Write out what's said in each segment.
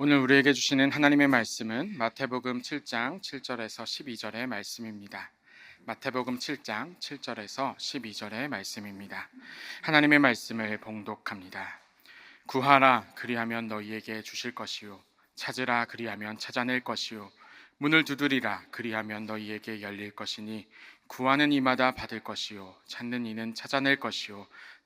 오늘 우리에게 주시는 하나님의 말씀은 마태복음 7장 7절에서 12절의 말씀입니다. 마태복음 7장 7절에서 12절의 말씀입니다. 하나님의 말씀을 봉독합니다. 구하라 그리하면 너희에게 주실 것이요 찾으라 그리하면 찾아낼 것이요 문을 두드리라 그리하면 너희에게 열릴 것이니 구하는 이마다 받을 것이요 찾는 이는 찾아낼 것이요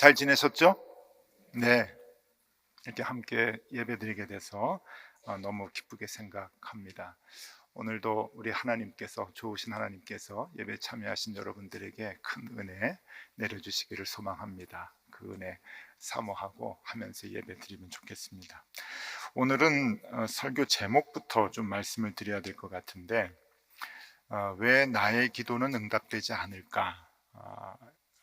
잘 지내셨죠? 네. 이렇게 함께 예배 드리게 돼서 어, 너무 기쁘게 생각합니다. 오늘도 우리 하나님께서 좋으신 하나님께서 예배 참여하신 여러분들에게 큰 은혜 내려주시기를 소망합니다. 그 은혜 사모하고 하면서 예배 드리면 좋겠습니다. 오늘은 어, 설교 제목부터 좀 말씀을 드려야 될 것 같은데 어, 왜 나의 기도는 응답되지 않을까? 어,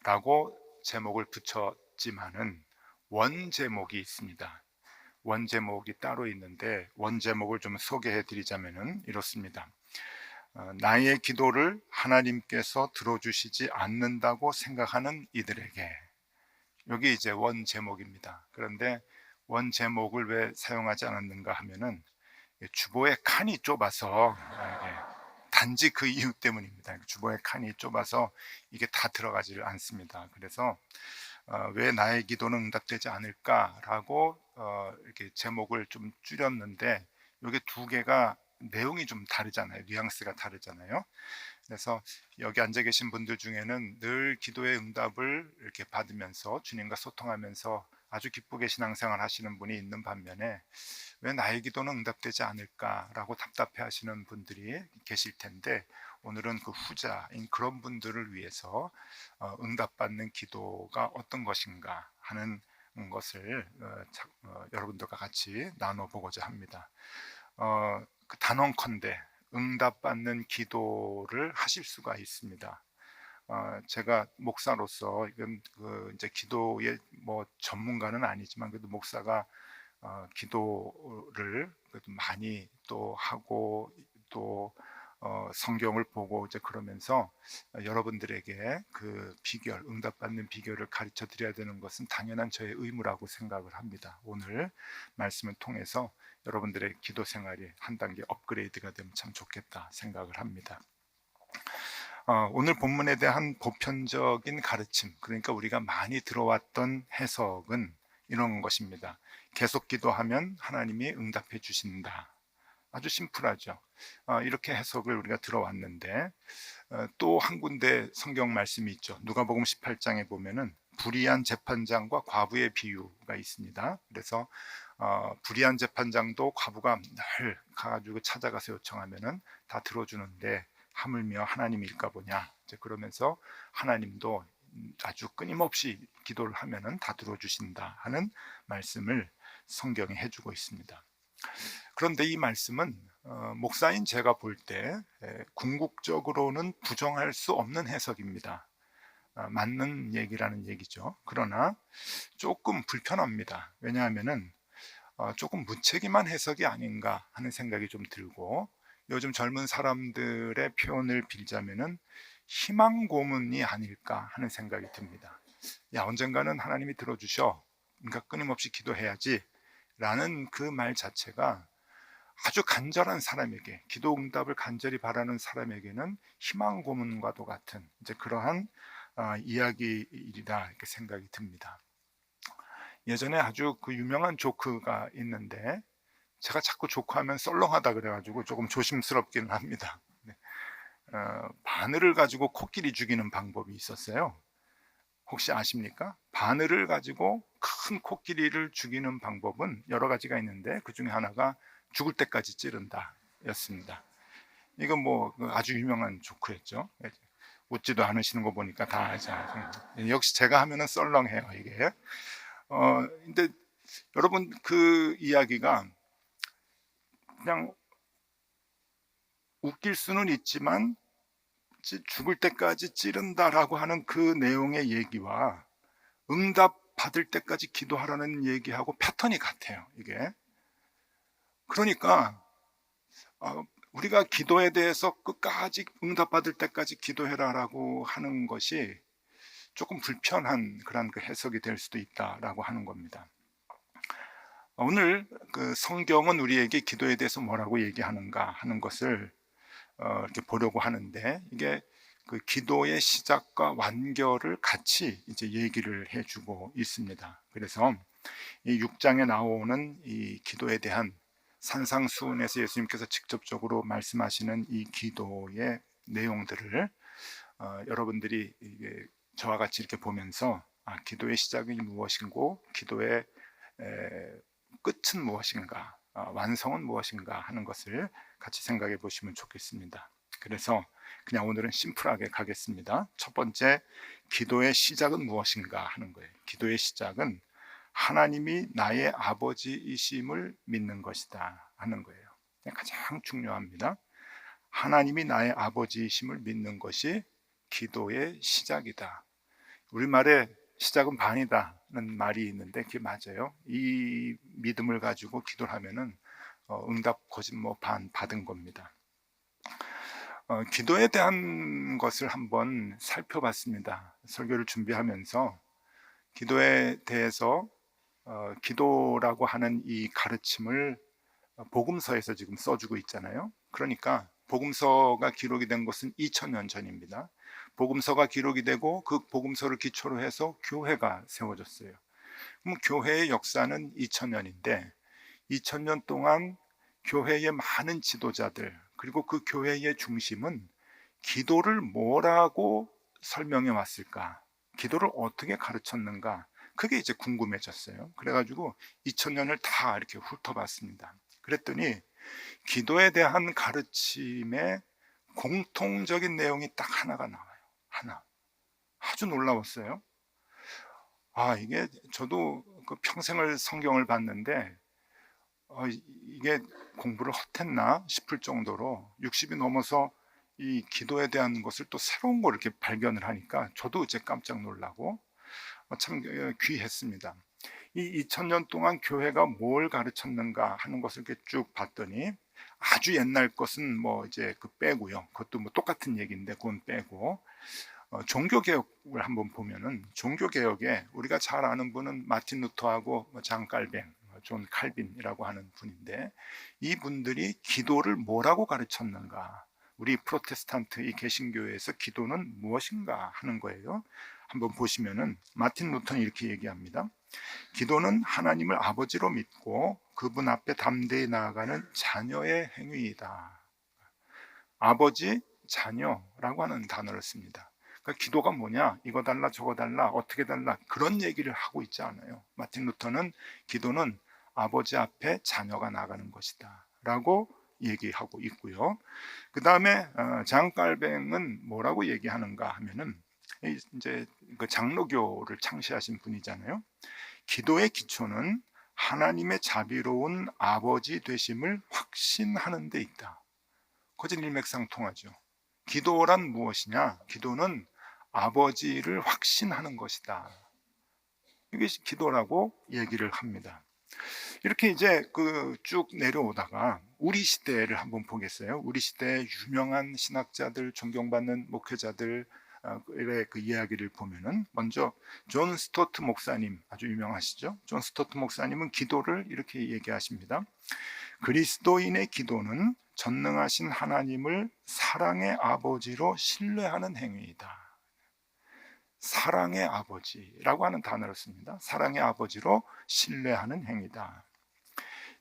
라고 제목을 붙였지만은 원 제목이 있습니다. 원 제목이 따로 있는데 원 제목을 좀 소개해 드리자면은 이렇습니다. 어, 나의 기도를 하나님께서 들어주시지 않는다고 생각하는 이들에게 여기 이제 원 제목입니다. 그런데 원 제목을 왜 사용하지 않았는가 하면은 주보의 칸이 좁아서 예, 단지 그 이유 때문입니다. 주보의 칸이 좁아서 이게 다 들어가지를 않습니다. 그래서 어, 왜 나의 기도는 응답되지 않을까라고 어, 이렇게 제목을 좀 줄였는데 이게 두 개가 내용이 좀 다르잖아요. 뉘앙스가 다르잖아요. 그래서 여기 앉아 계신 분들 중에는 늘 기도의 응답을 이렇게 받으면서 주님과 소통하면서 아주 기쁘게 신앙생활 하시는 분이 있는 반면에 왜 나의 기도는 응답되지 않을까라고 답답해 하시는 분들이 계실 텐데 오늘은 그 후자인 그런 분들을 위해서 어, 응답받는 기도가 어떤 것인가 하는 것을 어, 자- 어, 여러분들과 같이 나눠보고자 합니다. 어, 그 단언컨대 응답받는 기도를 하실 수가 있습니다. 어, 제가 목사로서 이건 그 이제 기도의 뭐 전문가는 아니지만 그래도 목사가 어, 기도를 그래도 많이 또 하고 또 어, 성경을 보고 이제 그러면서 여러분들에게 그 비결, 응답받는 비결을 가르쳐 드려야 되는 것은 당연한 저의 의무라고 생각을 합니다. 오늘 말씀을 통해서 여러분들의 기도 생활이 한 단계 업그레이드가 되면 참 좋겠다 생각을 합니다. 어, 오늘 본문에 대한 보편적인 가르침, 그러니까 우리가 많이 들어왔던 해석은 이런 것입니다. 계속 기도하면 하나님이 응답해 주신다. 아주 심플하죠. 어, 이렇게 해석을 우리가 들어왔는데 어, 또한 군데 성경 말씀이 있죠. 누가복음 18장에 보면은 불의한 재판장과 과부의 비유가 있습니다. 그래서 어, 불의한 재판장도 과부가 늘 가가지고 찾아가서 요청하면은 다 들어주는데 하물며 하나님일까 보냐. 이제 그러면서 하나님도 아주 끊임없이 기도를 하면은 다 들어주신다 하는 말씀을 성경에 해주고 있습니다. 그런데 이 말씀은 어, 목사인 제가 볼 때 궁극적으로는 부정할 수 없는 해석입니다. 어, 맞는 얘기라는 얘기죠. 그러나 조금 불편합니다. 왜냐하면은 어, 조금 무책임한 해석이 아닌가 하는 생각이 좀 들고 요즘 젊은 사람들의 표현을 빌자면은 희망 고문이 아닐까 하는 생각이 듭니다. 야 언젠가는 하나님이 들어주셔. 그러니까 끊임없이 기도해야지. 라는 그 말 자체가 아주 간절한 사람에게 기도 응답을 간절히 바라는 사람에게는 희망 고문과도 같은 이제 그러한 어, 이야기이다 이렇게 생각이 듭니다. 예전에 아주 그 유명한 조크가 있는데 제가 자꾸 조크하면 썰렁하다 그래가지고 조금 조심스럽기는 합니다. 네. 어, 바늘을 가지고 코끼리 죽이는 방법이 있었어요. 혹시 아십니까? 바늘을 가지고 큰 코끼리를 죽이는 방법은 여러 가지가 있는데 그 중에 하나가 죽을 때까지 찌른다 였습니다. 이건 뭐 아주 유명한 조크였죠. 웃지도 않으시는 거 보니까 다 알죠. 역시 제가 하면은 썰렁해요 이게. 어 근데 여러분 그 이야기가 그냥 웃길 수는 있지만 찌- 죽을 때까지 찌른다라고 하는 그 내용의 얘기와 응답 받을 때까지 기도하라는 얘기하고 패턴이 같아요. 이게. 그러니까 어, 우리가 기도에 대해서 끝까지 응답 받을 때까지 기도해라라고 하는 것이 조금 불편한 그런 그 해석이 될 수도 있다라고 하는 겁니다. 오늘 그 성경은 우리에게 기도에 대해서 뭐라고 얘기하는가 하는 것을 어, 이렇게 보려고 하는데 이게 그 기도의 시작과 완결을 같이 이제 얘기를 해주고 있습니다. 그래서 이 6장에 나오는 이 기도에 대한 산상수훈에서 예수님께서 직접적으로 말씀하시는 이 기도의 내용들을 어, 여러분들이 저와 같이 이렇게 보면서 아, 기도의 시작이 무엇인고 기도의 에, 끝은 무엇인가 아, 완성은 무엇인가 하는 것을 같이 생각해 보시면 좋겠습니다. 그래서 그냥 오늘은 심플하게 가겠습니다. 첫 번째 기도의 시작은 무엇인가 하는 거예요. 기도의 시작은 하나님이 나의 아버지이심을 믿는 것이다 하는 거예요. 가장 중요합니다. 하나님이 나의 아버지이심을 믿는 것이 기도의 시작이다. 우리말에 시작은 반이다는 말이 있는데 그게 맞아요. 이 믿음을 가지고 기도를 하면은 어, 응답 거짓 뭐 반 받은 겁니다. 어, 기도에 대한 것을 한번 살펴봤습니다. 설교를 준비하면서 기도에 대해서 어, 기도라고 하는 이 가르침을 복음서에서 지금 써주고 있잖아요. 그러니까 복음서가 기록이 된 것은 2000년 전입니다. 복음서가 기록이 되고 그 복음서를 기초로 해서 교회가 세워졌어요. 그럼 교회의 역사는 2000년인데 2000년 동안 교회의 많은 지도자들 그리고 그 교회의 중심은 기도를 뭐라고 설명해 왔을까? 기도를 어떻게 가르쳤는가? 그게 이제 궁금해졌어요. 그래가지고 2000년을 다 이렇게 훑어봤습니다. 그랬더니 기도에 대한 가르침의 공통적인 내용이 딱 하나가 나와요. 하나. 아주 놀라웠어요. 아, 이게 저도 그 평생을 성경을 봤는데, 어, 이게 공부를 헛했나 싶을 정도로 60이 넘어서 이 기도에 대한 것을 또 새로운 걸 이렇게 발견을 하니까 저도 이제 깜짝 놀라고 어, 참 귀했습니다. 이 2000년 동안 교회가 뭘 가르쳤는가 하는 것을 이렇게 쭉 봤더니 아주 옛날 것은 뭐 이제 그 빼고요. 그것도 뭐 똑같은 얘기인데 그건 빼고 어, 종교 개혁을 한번 보면은 종교 개혁에 우리가 잘 아는 분은 마틴 루터하고 뭐장 깔뱅, 존 칼빈이라고 하는 분인데 이분들이 기도를 뭐라고 가르쳤는가? 우리 프로테스탄트 이 개신교회에서 기도는 무엇인가 하는 거예요. 한번 보시면은 마틴 루터는 이렇게 얘기합니다. 기도는 하나님을 아버지로 믿고 그분 앞에 담대히 나아가는 자녀의 행위이다. 아버지, 자녀라고 하는 단어를 씁니다. 그러니까 기도가 뭐냐? 이거 달라, 저거 달라, 어떻게 달라 그런 얘기를 하고 있지 않아요. 마틴 루터는 기도는 아버지 앞에 자녀가 나가는 것이다 라고 얘기하고 있고요. 그 다음에 어, 장깔뱅은 뭐라고 얘기하는가 하면은 이제 그 장로교를 창시하신 분이잖아요. 기도의 기초는 하나님의 자비로운 아버지 되심을 확신하는 데 있다. 거진 일맥상통하죠. 기도란 무엇이냐? 기도는 아버지를 확신하는 것이다. 이게 기도라고 얘기를 합니다. 이렇게 이제 그 쭉 내려오다가 우리 시대를 한번 보겠어요. 우리 시대의 유명한 신학자들, 존경받는 목회자들 그 이야기를 보면은 먼저 존 스토트 목사님 아주 유명하시죠. 존 스토트 목사님은 기도를 이렇게 얘기하십니다. 그리스도인의 기도는 전능하신 하나님을 사랑의 아버지로 신뢰하는 행위이다. 사랑의 아버지라고 하는 단어를 씁니다. 사랑의 아버지로 신뢰하는 행위다.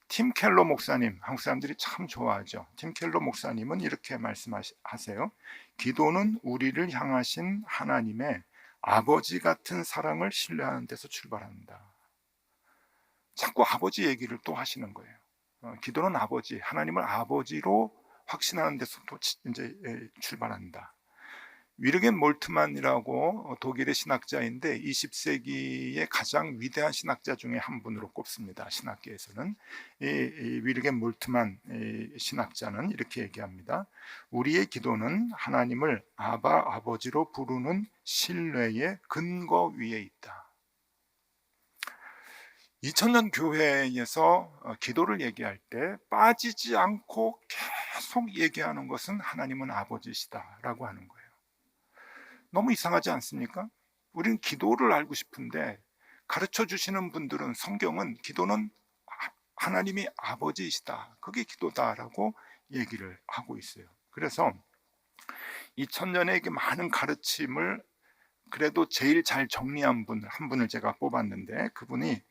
팀 켈러 목사님, 한국 사람들이 참 좋아하죠. 팀 켈러 목사님은 이렇게 말씀하세요. 기도는 우리를 향하신 하나님의 아버지 같은 사랑을 신뢰하는 데서 출발한다. 자꾸 아버지 얘기를 또 하시는 거예요. 어, 기도는 아버지, 하나님을 아버지로 확신하는 데서 또 이제 출발한다. 위르겐 몰트만이라고 어, 독일의 신학자인데 20세기의 가장 위대한 신학자 중에 한 분으로 꼽습니다. 신학계에서는 이, 이 위르겐 몰트만 이 신학자는 이렇게 얘기합니다. 우리의 기도는 하나님을 아바 아버지로 부르는 신뢰의 근거 위에 있다. 2000년 교회에서 어, 기도를 얘기할 때 빠지지 않고 계속 얘기하는 것은 하나님은 아버지시다라고 하는 거예요. 너무 이상하지 않습니까? 우리는 기도를 알고 싶은데 가르쳐 주시는 분들은 성경은 기도는 하- 하나님이 아버지이시다. 그게 기도다라고 얘기를 하고 있어요. 그래서 2000년의 많은 가르침을 그래도 제일 잘 정리한 분 한 분을 제가 뽑았는데 그분이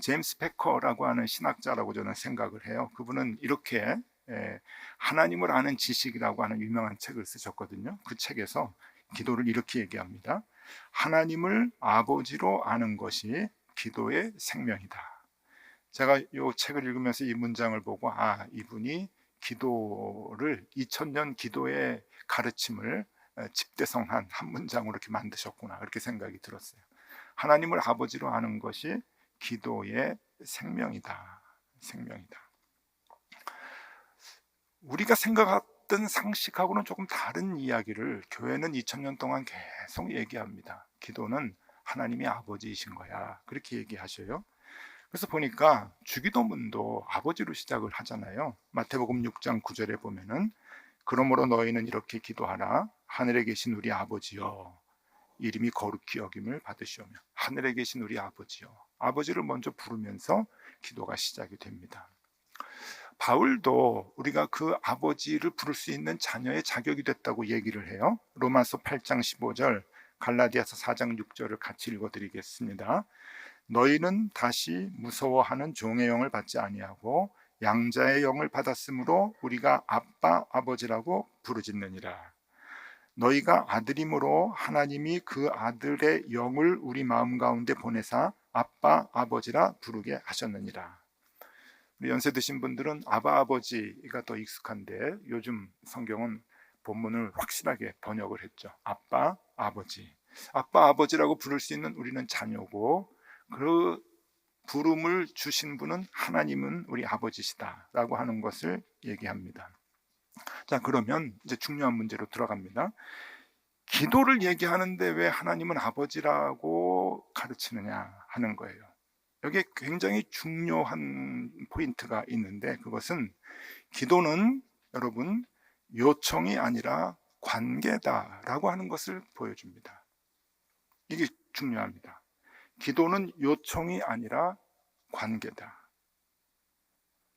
제임스 패커라고 하는 신학자라고 저는 생각을 해요. 그분은 이렇게 에, 하나님을 아는 지식이라고 하는 유명한 책을 쓰셨거든요. 그 책에서 기도를 이렇게 얘기합니다. 하나님을 아버지로 아는 것이 기도의 생명이다. 제가 이 책을 읽으면서 이 문장을 보고 아 이분이 기도를 2000년 기도의 가르침을 에, 집대성한 한 문장으로 이렇게 만드셨구나 그렇게 생각이 들었어요. 하나님을 아버지로 아는 것이 기도의 생명이다. 생명이다. 우리가 생각했던 상식하고는 조금 다른 이야기를 교회는 2000년 동안 계속 얘기합니다. 기도는 하나님이 아버지이신 거야. 그렇게 얘기하셔요. 그래서 보니까 주기도문도 아버지로 시작을 하잖아요. 마태복음 6장 9절에 보면은 그러므로 너희는 이렇게 기도하라. 하늘에 계신 우리 아버지여. 이름이 거룩히 여김을 받으시오며 하늘에 계신 우리 아버지여. 아버지를 먼저 부르면서 기도가 시작이 됩니다. 바울도 우리가 그 아버지를 부를 수 있는 자녀의 자격이 됐다고 얘기를 해요. 로마서 8장 15절, 갈라디아서 4장 6절을 같이 읽어 드리겠습니다. 너희는 다시 무서워하는 종의 영을 받지 아니하고 양자의 영을 받았으므로 우리가 아빠 아버지라고 부르짖느니라. 너희가 아들임으로 하나님이 그 아들의 영을 우리 마음 가운데 보내사 아빠 아버지라 부르게 하셨느니라. 우리 연세 드신 분들은 아바 아버지가 더 익숙한데 요즘 성경은 본문을 확실하게 번역을 했죠. 아빠 아버지. 아빠 아버지라고 부를 수 있는 우리는 자녀고 그 부름을 주신 분은 하나님은 우리 아버지시다라고 하는 것을 얘기합니다. 자, 그러면 이제 중요한 문제로 들어갑니다. 기도를 얘기하는데 왜 하나님은 아버지라고 가르치느냐 하는 거예요. 여기에 굉장히 중요한 포인트가 있는데 그것은 기도는 여러분 요청이 아니라 관계다라고 하는 것을 보여줍니다. 이게 중요합니다. 기도는 요청이 아니라 관계다.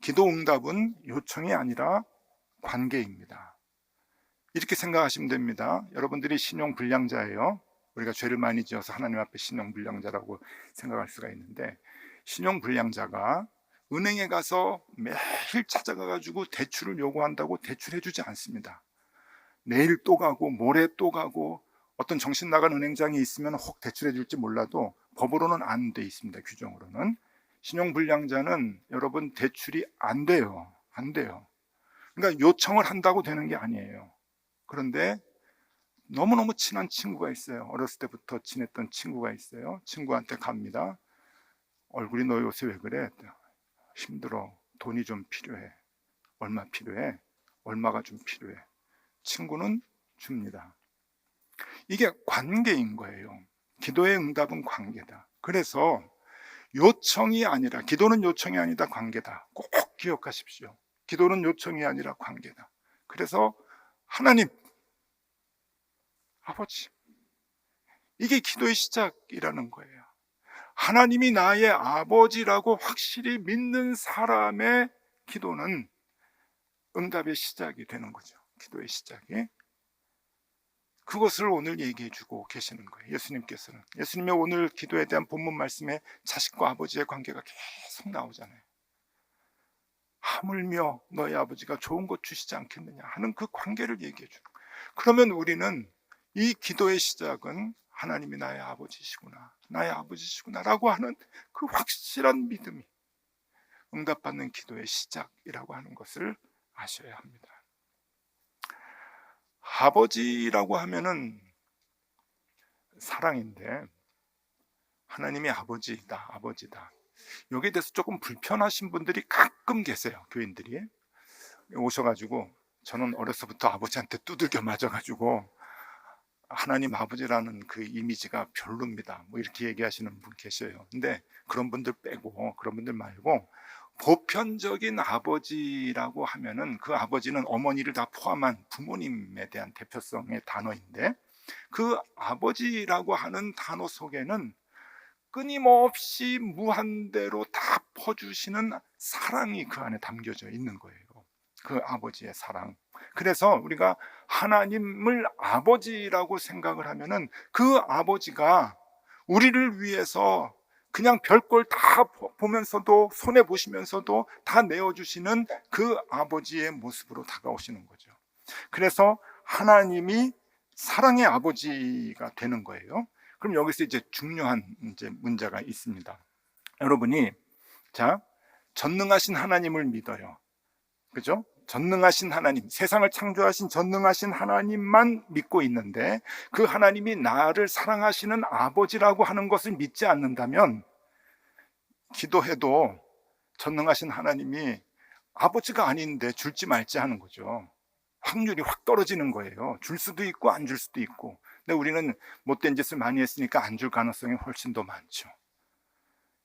기도 응답은 요청이 아니라 관계입니다. 이렇게 생각하시면 됩니다. 여러분들이 신용 불량자예요. 우리가 죄를 많이 지어서 하나님 앞에 신용 불량자라고 생각할 수가 있는데 신용 불량자가 은행에 가서 매일 찾아가 가지고 대출을 요구한다고 대출해 주지 않습니다. 내일 또 가고 모레 또 가고 어떤 정신 나간 은행장이 있으면 혹 대출해 줄지 몰라도 법으로는 안 돼 있습니다. 규정으로는 신용 불량자는 여러분 대출이 안 돼요. 안 돼요. 그러니까 요청을 한다고 되는 게 아니에요. 그런데 너무너무 친한 친구가 있어요. 어렸을 때부터 지냈던 친구가 있어요. 친구한테 갑니다. 얼굴이 너 요새 왜 그래? 힘들어. 돈이 좀 필요해. 얼마 필요해? 얼마가 좀 필요해. 친구는 줍니다. 이게 관계인 거예요. 기도의 응답은 관계다. 그래서 요청이 아니라, 기도는 요청이 아니다, 관계다. 꼭 기억하십시오. 기도는 요청이 아니라 관계다. 그래서 하나님, 아버지, 이게 기도의 시작이라는 거예요. 하나님이 나의 아버지라고 확실히 믿는 사람의 기도는 응답의 시작이 되는 거죠. 기도의 시작이. 그것을 오늘 얘기해 주고 계시는 거예요. 예수님께서는. 예수님의 오늘 기도에 대한 본문 말씀에 자식과 아버지의 관계가 계속 나오잖아요. 하물며 너희 아버지가 좋은 것 주시지 않겠느냐 하는 그 관계를 얘기해 주는 거예요. 그러면 우리는 이 기도의 시작은 하나님이 나의 아버지시구나, 나의 아버지시구나라고 하는 그 확실한 믿음이 응답받는 기도의 시작이라고 하는 것을 아셔야 합니다. 아버지라고 하면은 사랑인데 하나님이 아버지다, 아버지다. 여기에 대해서 조금 불편하신 분들이 가끔 계세요. 교인들이 오셔가지고 저는 어려서부터 아버지한테 두들겨 맞아가지고 하나님 아버지라는 그 이미지가 별로입니다. 뭐 이렇게 얘기하시는 분 계셔요. 근데 그런 분들 빼고 그런 분들 말고 보편적인 아버지라고 하면은 그 아버지는 어머니를 다 포함한 부모님에 대한 대표성의 단어인데 그 아버지라고 하는 단어 속에는 끊임없이 무한대로 다 퍼주시는 사랑이 그 안에 담겨져 있는 거예요. 그 아버지의 사랑. 그래서 우리가 하나님을 아버지라고 생각을 하면은 그 아버지가 우리를 위해서 그냥 별걸 다 보면서도 손해 보시면서도 다 내어 주시는 그 아버지의 모습으로 다가오시는 거죠. 그래서 하나님이 사랑의 아버지가 되는 거예요. 그럼 여기서 이제 중요한 이제 문제가 있습니다. 여러분이 자 전능하신 하나님을 믿어요. 그죠? 전능하신 하나님, 세상을 창조하신 전능하신 하나님만 믿고 있는데 그 하나님이 나를 사랑하시는 아버지라고 하는 것을 믿지 않는다면 기도해도 전능하신 하나님이 아버지가 아닌데 줄지 말지 하는 거죠. 확률이 확 떨어지는 거예요. 줄 수도 있고 안 줄 수도 있고. 근데 우리는 못된 짓을 많이 했으니까 안 줄 가능성이 훨씬 더 많죠.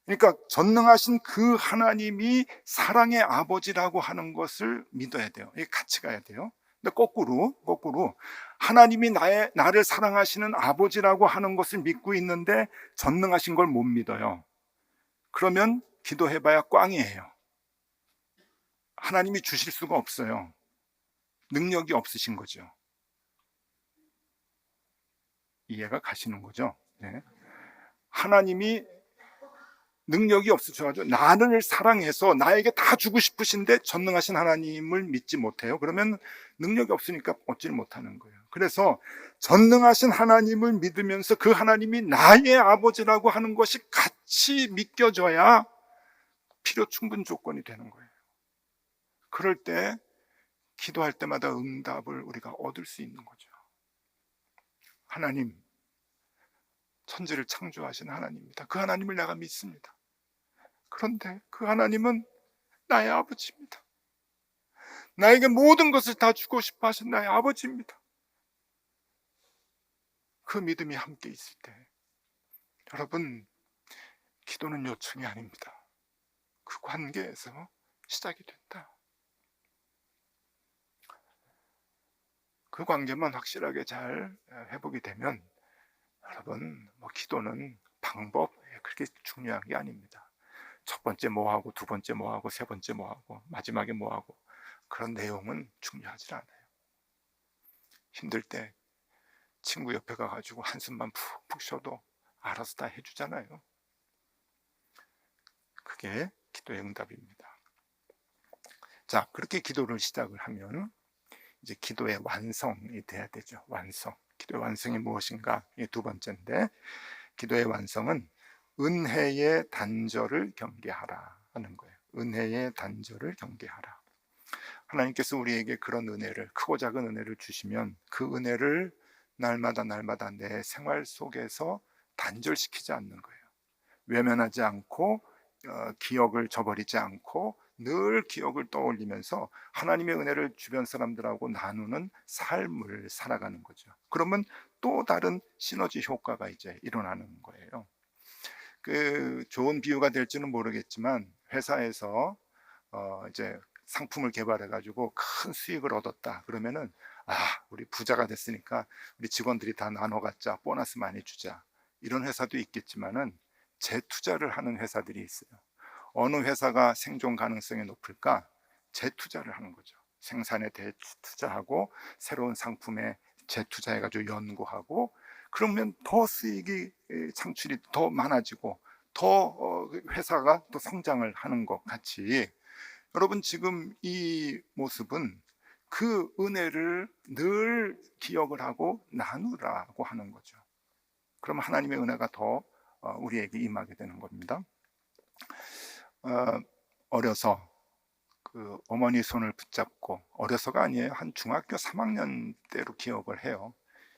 그러니까 전능하신 그 하나님이 사랑의 아버지라고 하는 것을 믿어야 돼요. 이게 같이 가야 돼요. 근데 거꾸로, 거꾸로 하나님이 나의 나를 사랑하시는 아버지라고 하는 것을 믿고 있는데 전능하신 걸 못 믿어요. 그러면 기도해봐야 꽝이에요. 하나님이 주실 수가 없어요. 능력이 없으신 거죠. 이해가 가시는 거죠. 네. 하나님이 능력이 없으셔가지고 나를 사랑해서 나에게 다 주고 싶으신데 전능하신 하나님을 믿지 못해요. 그러면 능력이 없으니까 얻지를 못하는 거예요. 그래서 전능하신 하나님을 믿으면서 그 하나님이 나의 아버지라고 하는 것이 같이 믿겨져야 필요 충분 조건이 되는 거예요. 그럴 때 기도할 때마다 응답을 우리가 얻을 수 있는 거죠. 하나님, 천지를 창조하신 하나님입니다. 그 하나님을 내가 믿습니다. 그런데 그 하나님은 나의 아버지입니다. 나에게 모든 것을 다 주고 싶어 하신 나의 아버지입니다. 그 믿음이 함께 있을 때, 여러분, 기도는 요청이 아닙니다. 그 관계에서 시작이 된다. 그 관계만 확실하게 잘 회복이 되면, 여러분, 뭐 기도는 방법, 그렇게 중요한 게 아닙니다. 첫 번째 뭐 하고 두 번째 뭐 하고 세 번째 뭐 하고 마지막에 뭐 하고 그런 내용은 중요하지 않아요. 힘들 때 친구 옆에 가가지고 한숨만 푹푹 쉬어도 알아서 다 해주잖아요. 그게 기도의 응답입니다. 자, 그렇게 기도를 시작을 하면 이제 기도의 완성이 돼야 되죠. 완성. 기도의 완성이 무엇인가? 이게 두 번째인데, 기도의 완성은 은혜의 단절을 경계하라 하는 거예요. 은혜의 단절을 경계하라. 하나님께서 우리에게 그런 은혜를 크고 작은 은혜를 주시면 그 은혜를 날마다 날마다 내 생활 속에서 단절시키지 않는 거예요. 외면하지 않고 어, 기억을 저버리지 않고 늘 기억을 떠올리면서 하나님의 은혜를 주변 사람들하고 나누는 삶을 살아가는 거죠. 그러면 또 다른 시너지 효과가 이제 일어나는 거예요. 그 좋은 비유가 될지는 모르겠지만 회사에서 어 이제 상품을 개발해 가지고 큰 수익을 얻었다 그러면은 아 우리 부자가 됐으니까 우리 직원들이 다 나눠 갖자 보너스 많이 주자 이런 회사도 있겠지만은 재투자를 하는 회사들이 있어요 어느 회사가 생존 가능성이 높을까 재투자를 하는 거죠 생산에 대투자하고 새로운 상품에 재투자해 가지고 연구하고 그러면 더 수익이 창출이 더 많아지고 더 어, 회사가 또 성장을 하는 것 같이 여러분 지금 이 모습은 그 은혜를 늘 기억을 하고 나누라고 하는 거죠. 그럼 하나님의 은혜가 더 어, 우리에게 임하게 되는 겁니다. 어, 어려서 그 어머니 손을 붙잡고 어려서가 아니에요. 한 중학교 3학년 때로 기억을 해요.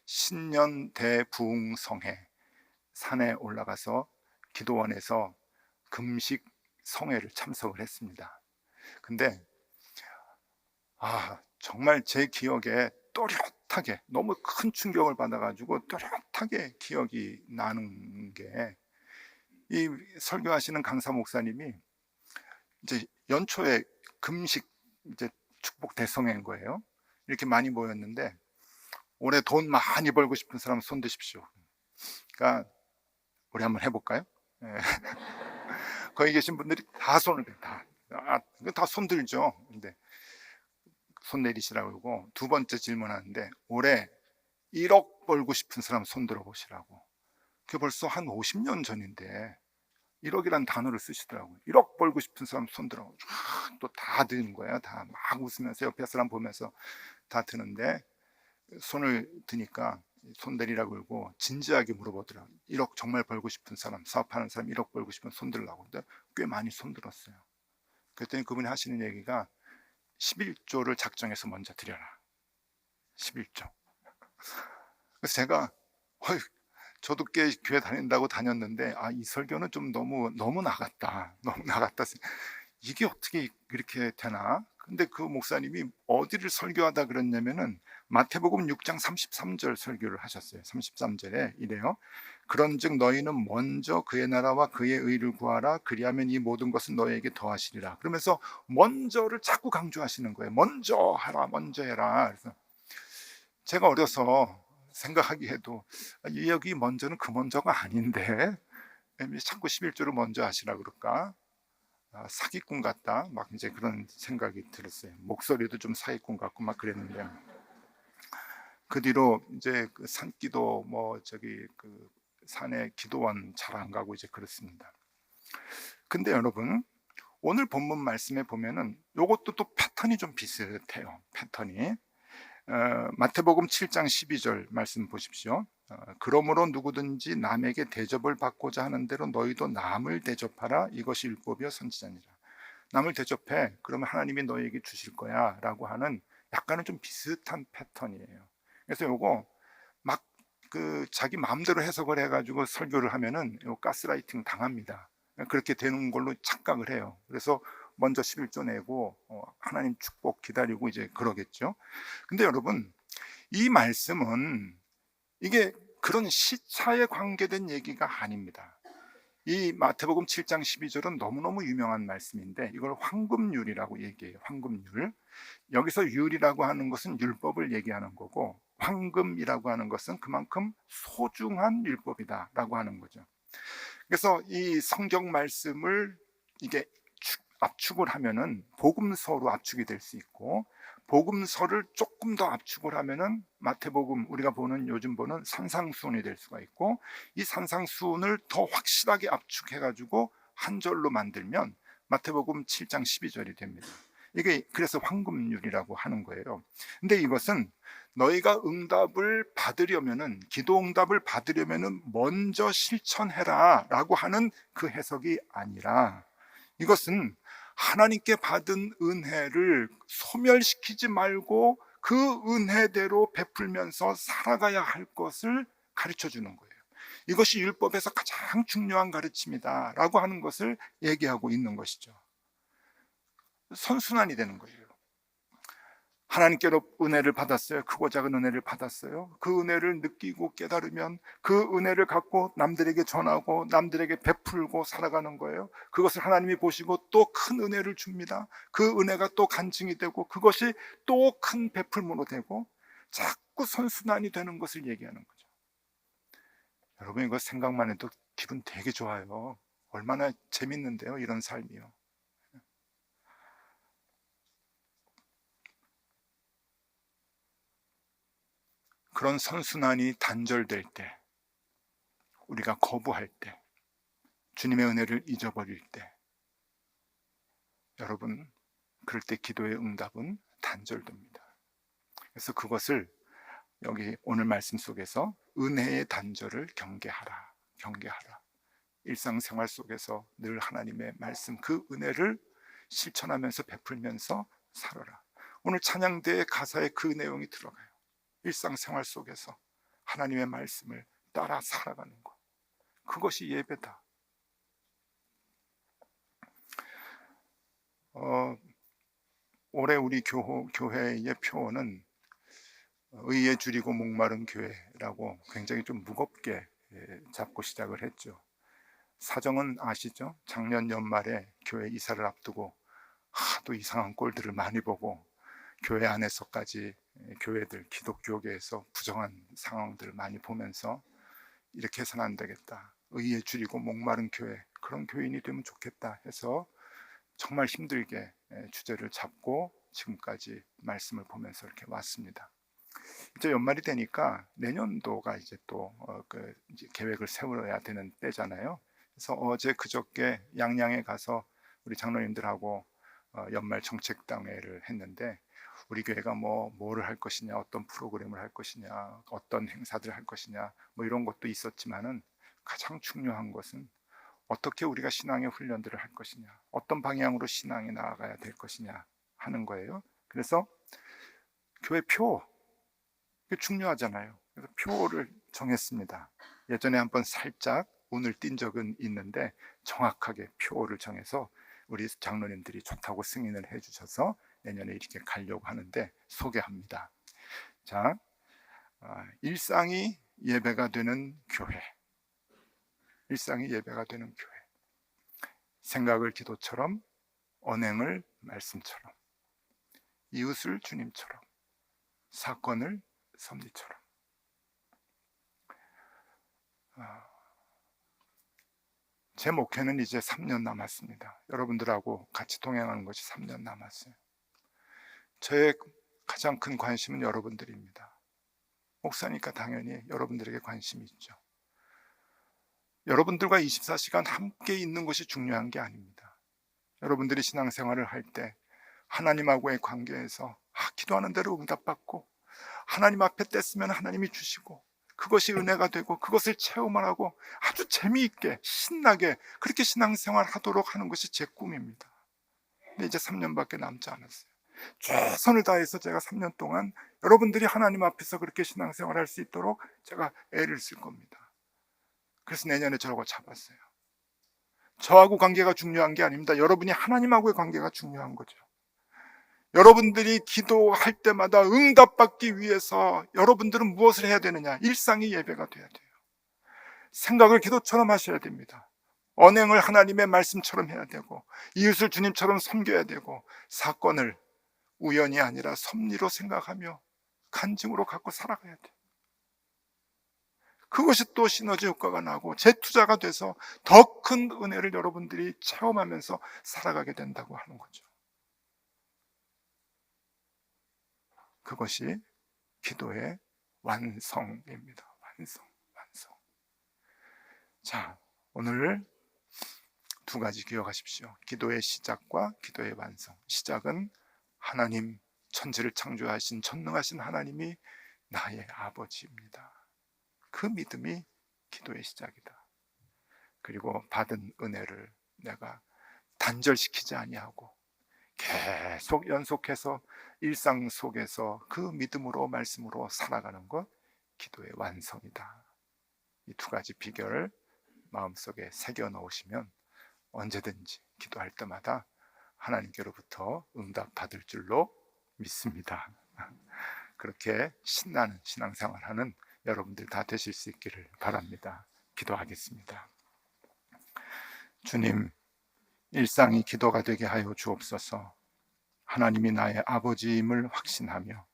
신년 대부흥성회 산에 올라가서 기도원에서 금식 성회를 참석을 했습니다. 근데 아 정말 제 기억에 또렷하게 너무 큰 충격을 받아가지고 또렷하게 기억이 나는 게 이 설교하시는 강사 목사님이 이제 연초에 금식 이제 축복 대성회인 거예요. 이렇게 많이 모였는데 올해 돈 많이 벌고 싶은 사람 손 드십시오. 그러니까 우리 한번 해볼까요? 예. 거기 계신 분들이 다 손을 대, 다. 아, 다손 들죠. 근데 손 내리시라고 그러고 두 번째 질문하는데 올해 1억 벌고 싶은 사람 손 들어 보시라고. 그게 벌써 한 50년 전인데 1억이란 단어를 쓰시더라고요. 1억 벌고 싶은 사람 손 들어. 또다 드는 거예요. 다 막 웃으면서 옆에 사람 보면서 다 드는데 손을 드니까 손 내리라고 그러고 진지하게 물어보더라고요. 1억 정말 벌고 싶은 사람, 사업하는 사람 1억 벌고 싶으면 손 들라고. 근데 꽤 많이 손 들었어요. 그랬더니 그분이 하시는 얘기가 11조를 작정해서 먼저 드려라. 11조. 그래서 제가 어이, 저도 꽤 교회 다닌다고 다녔는데 아 이 설교는 좀 너무 너무 나갔다. 너무 나갔다. 이게 어떻게 이렇게 되나? 근데 그 목사님이 어디를 설교하다 그랬냐면은 마태복음 6장 33절 설교를 하셨어요. 33절에 이래요. 그런즉 너희는 먼저 그의 나라와 그의 의를 구하라. 그리하면 이 모든 것은 너희에게 더하시리라. 그러면서 먼저를 자꾸 강조하시는 거예요. 먼저 하라, 먼저 해라. 그래서 제가 어려서 생각하기에도 이 여기 먼저는 그 먼저가 아닌데 왜 자꾸 11조를 먼저 하시라 그럴까? 아, 사기꾼 같다. 막 이제 그런 생각이 들었어요. 목소리도 좀 사기꾼 같고 막 그랬는데 그 뒤로 이제 그 산기도 뭐 저기 그 산에 기도원 잘 안 가고 이제 그렇습니다. 근데 여러분 오늘 본문 말씀에 보면은 요것도 또 패턴이 좀 비슷해요. 패턴이 어, 마태복음 7장 12절 말씀 보십시오. 어, 그러므로 누구든지 남에게 대접을 받고자 하는 대로 너희도 남을 대접하라 이것이 율법이요 선지자니라. 남을 대접해 그러면 하나님이 너희에게 주실 거야라고 하는 약간은 좀 비슷한 패턴이에요. 그래서 요거 막 그 자기 마음대로 해석을 해가지고 설교를 하면은 요 가스라이팅 당합니다. 그렇게 되는 걸로 착각을 해요. 그래서 먼저 11조 내고 어, 하나님 축복 기다리고 이제 그러겠죠. 근데 여러분 이 말씀은 이게 그런 시차에 관계된 얘기가 아닙니다. 이 마태복음 7장 12절은 너무너무 유명한 말씀인데 이걸 황금률이라고 얘기해요. 황금률. 여기서 율이라고 하는 것은 율법을 얘기하는 거고 황금이라고 하는 것은 그만큼 소중한 율법이다라고 하는 거죠. 그래서 이 성경 말씀을 이게 압축을 하면은 복음서로 압축이 될 수 있고 복음서를 조금 더 압축을 하면은 마태복음 우리가 보는 요즘 보는 산상수훈이 될 수가 있고 이 산상수훈을 더 확실하게 압축해 가지고 한 절로 만들면 마태복음 7장 12절이 됩니다. 이게 그래서 황금률이라고 하는 거예요. 근데 이것은 너희가 응답을 받으려면은 기도 응답을 받으려면은 먼저 실천해라라고 하는 그 해석이 아니라 이것은 하나님께 받은 은혜를 소멸시키지 말고 그 은혜대로 베풀면서 살아가야 할 것을 가르쳐 주는 거예요. 이것이 율법에서 가장 중요한 가르침이다라고 하는 것을 얘기하고 있는 것이죠. 선순환이 되는 거예요. 하나님께로 은혜를 받았어요. 크고 작은 은혜를 받았어요. 그 은혜를 느끼고 깨달으면 그 은혜를 갖고 남들에게 전하고 남들에게 베풀고 살아가는 거예요. 그것을 하나님이 보시고 또 큰 은혜를 줍니다. 그 은혜가 또 간증이 되고 그것이 또 큰 베풀문으로 되고 자꾸 선순환이 되는 것을 얘기하는 거죠. 여러분 이거 생각만 해도 기분 되게 좋아요. 얼마나 재밌는데요, 이런 삶이요. 그런 선순환이 단절될 때, 우리가 거부할 때, 주님의 은혜를 잊어버릴 때, 여러분, 그럴 때 기도의 응답은 단절됩니다. 그래서 그것을 여기 오늘 말씀 속에서 은혜의 단절을 경계하라, 경계하라. 일상생활 속에서 늘 하나님의 말씀, 그 은혜를 실천하면서 베풀면서 살아라. 오늘 찬양대의 가사에 그 내용이 들어가요. 일상생활 속에서 하나님의 말씀을 따라 살아가는 것. 그것이 예배다. 어, 올해 우리 교, 교회의 표어는 의에 줄이고 목마른 교회라고 굉장히 좀 무겁게 예, 잡고 시작을 했죠. 사정은 아시죠? 작년 연말에 교회 이사를 앞두고 하도 이상한 꼴들을 많이 보고 교회 안에서까지 예, 교회들 기독교계에서 부정한 상황들을 많이 보면서 이렇게 해서는 안 되겠다. 의에 줄이고 목마른 교회 그런 교인이 되면 좋겠다 해서 정말 힘들게 예, 주제를 잡고 지금까지 말씀을 보면서 이렇게 왔습니다. 이제 연말이 되니까 내년도가 이제 또 어, 계획을 세워야 되는 때잖아요. 그래서 어제 그저께 양양에 가서 우리 장로님들하고 어, 연말 정책 당회를 했는데 우리 교회가 뭐 뭐를 할 것이냐, 어떤 프로그램을 할 것이냐, 어떤 행사들을 할 것이냐, 뭐 이런 것도 있었지만은 가장 중요한 것은 어떻게 우리가 신앙의 훈련들을 할 것이냐, 어떤 방향으로 신앙이 나아가야 될 것이냐 하는 거예요. 그래서 교회 표 이게 중요하잖아요. 그래서 표를 정했습니다. 예전에 한번 살짝 운을 띈 적은 있는데 정확하게 표를 정해서 우리 장로님들이 좋다고 승인을 해주셔서 내년에 이렇게 가려고 하는데 소개합니다. 자, 아, 일상이 예배가 되는 교회. 일상이 예배가 되는 교회. 생각을 기도처럼, 언행을 말씀처럼, 이웃을 주님처럼, 사건을 섭리처럼. 제 목회는 이제 3년 남았습니다. 여러분들하고 같이 동행하는 것이 3년 남았어요. 저의 가장 큰 관심은 여러분들입니다. 목사니까 당연히 여러분들에게 관심이 있죠. 여러분들과 24시간 함께 있는 것이 중요한 게 아닙니다. 여러분들이 신앙생활을 할 때 하나님하고의 관계에서 아, 기도하는 대로 응답받고 하나님 앞에 뗐으면 하나님이 주시고 그것이 은혜가 되고 그것을 체험을 하고 아주 재미있게 신나게 그렇게 신앙생활 하도록 하는 것이 제 꿈입니다. 근데 이제 3년밖에 남지 않았어요. 최선을 다해서 제가 3년 동안 여러분들이 하나님 앞에서 그렇게 신앙생활 할 수 있도록 제가 애를 쓸 겁니다. 그래서 내년에 저러고 잡았어요. 저하고 관계가 중요한 게 아닙니다. 여러분이 하나님하고의 관계가 중요한 거죠. 여러분들이 기도할 때마다 응답받기 위해서 여러분들은 무엇을 해야 되느냐? 일상이 예배가 돼야 돼요. 생각을 기도처럼 하셔야 됩니다. 언행을 하나님의 말씀처럼 해야 되고, 이웃을 주님처럼 섬겨야 되고, 사건을 우연이 아니라 섭리로 생각하며 간증으로 갖고 살아가야 돼요. 그것이 또 시너지 효과가 나고 재투자가 돼서 더 큰 은혜를 여러분들이 체험하면서 살아가게 된다고 하는 거죠. 그것이 기도의 완성입니다. 완성, 완성. 자, 오늘 두 가지 기억하십시오. 기도의 시작과 기도의 완성. 시작은 하나님, 천지를 창조하신 전능하신 하나님이 나의 아버지입니다. 그 믿음이 기도의 시작이다. 그리고 받은 은혜를 내가 단절시키지 아니하고 계속 연속해서 일상 속에서 그 믿음으로 말씀으로 살아가는 것 기도의 완성이다. 이 두 가지 비결을 마음속에 새겨 넣으시면 언제든지 기도할 때마다 하나님께로부터 응답 받을 줄로 믿습니다. 그렇게 신나는 신앙생활하는 여러분들 다 되실 수 있기를 바랍니다. 기도하겠습니다. 주님, 일상이 기도가 되게 하여 주옵소서. 하나님이 나의 아버지임을 확신하며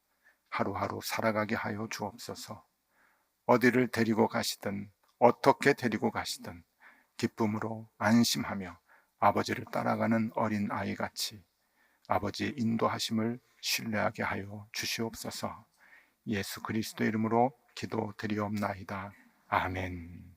하루하루 살아가게 하여 주옵소서. 어디를 데리고 가시든 어떻게 데리고 가시든 기쁨으로 안심하며 아버지를 따라가는 어린 아이 같이 아버지의 인도하심을 신뢰하게 하여 주시옵소서. 예수 그리스도 이름으로 기도 드리옵나이다. 아멘.